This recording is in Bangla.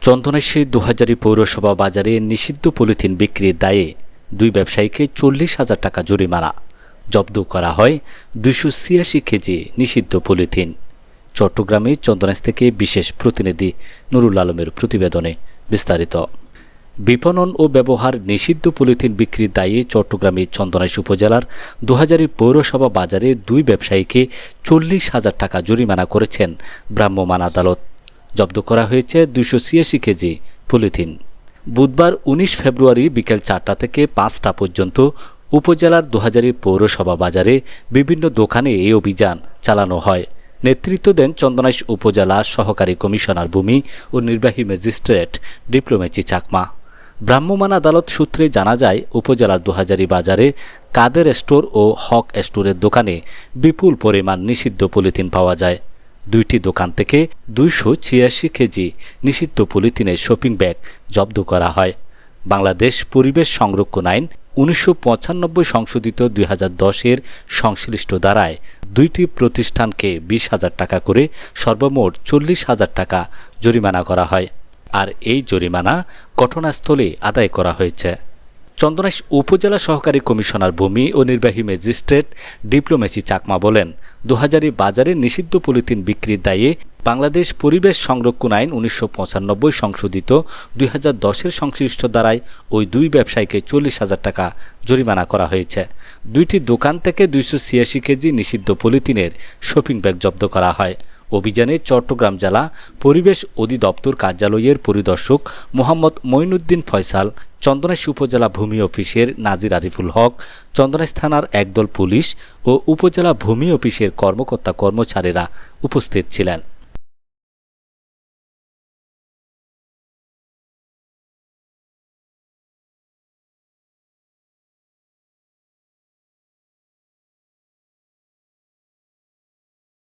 চন্দনেশ্বী দুহাজারি পৌরসভা বাজারে নিষিদ্ধ পলিথিন বিক্রির দায়ে দুই ব্যবসায়ীকে চল্লিশ হাজার টাকা জরিমানা। জব্দ করা হয় দুইশো ছিয়াশি কেজি নিষিদ্ধ পলিথিন। চট্টগ্রামে চন্দনাইশ থেকে বিশেষ প্রতিনিধি নুরুল আলমের প্রতিবেদনে বিস্তারিত। বিপণন ও ব্যবহার নিষিদ্ধ পলিথিন বিক্রির দায়ে চট্টগ্রামের চন্দনাইশ উপজেলার দুহাজারি পৌরসভা বাজারে দুই ব্যবসায়ীকে চল্লিশ হাজার টাকা জরিমানা করেছেন ভ্রাম্যমাণ আদালত। জব্দ করা হয়েছে দুইশো ছিয়াশি কেজি পলিথিন। বুধবার উনিশ ফেব্রুয়ারি বিকেল চারটা থেকে পাঁচটা পর্যন্ত উপজেলার দুহাজারি পৌরসভা বাজারে বিভিন্ন দোকানে এই অভিযান চালানো হয়। নেতৃত্ব দেন চন্দনাইশ উপজেলা সহকারী কমিশনার ভূমি ও নির্বাহী ম্যাজিস্ট্রেট ডিপ্লোমেচি চাকমা। ভ্রাম্যমাণ আদালত সূত্রে জানা যায়, উপজেলার দুহাজারি বাজারে কাদের স্টোর ও হক স্টোরের দোকানে বিপুল পরিমাণ নিষিদ্ধ পলিথিন পাওয়া যায়। দুইটি দোকান থেকে দুইশো ছিয়াশি কেজি নিষিদ্ধ পলিথিনের শপিং ব্যাগ জব্দ করা হয়। বাংলাদেশ পরিবেশ সংরক্ষণ আইন উনিশশো পঁচানব্বই সংশোধিত দুই হাজার দশের সংশ্লিষ্ট দ্বারায় দুইটি প্রতিষ্ঠানকে বিশ হাজার টাকা করে সর্বমোট চল্লিশ হাজার টাকা জরিমানা করা হয়। আর এই জরিমানা ঘটনাস্থলে আদায় করা হয়েছে। চন্দনাইশ উপজেলা সহকারী কমিশনার ভূমি ও নির্বাহী ম্যাজিস্ট্রেট ডিপ্লোমেসি চাকমা বলেন, দুহাজারি বাজারে নিষিদ্ধ পলিথিন বিক্রির দায়ে বাংলাদেশ পরিবেশ সংরক্ষণ আইন উনিশশো পঁচানব্বই সংশোধিত দুই হাজার সংশ্লিষ্ট দ্বারায় ওই দুই ব্যবসায়ীকে চল্লিশ হাজার টাকা জরিমানা করা হয়েছে। দুইটি দোকান থেকে দুইশো ছিয়াশি কেজি নিষিদ্ধ পলিথিনের শপিং ব্যাগ জব্দ করা হয়। অভিযানে চট্টগ্রাম জেলা পরিবেশ অধিদপ্তর কার্যালয়ের পরিদর্শক মোহাম্মদ মইনুদ্দিন ফয়সাল, চন্দনাইশ উপজেলা ভূমি অফিসের নাজির আরিফুল হক, চন্দনাইশ থানার একদল পুলিশ ও উপজেলা ভূমি অফিসের কর্মকর্তা কর্মচারীরা উপস্থিত ছিলেন।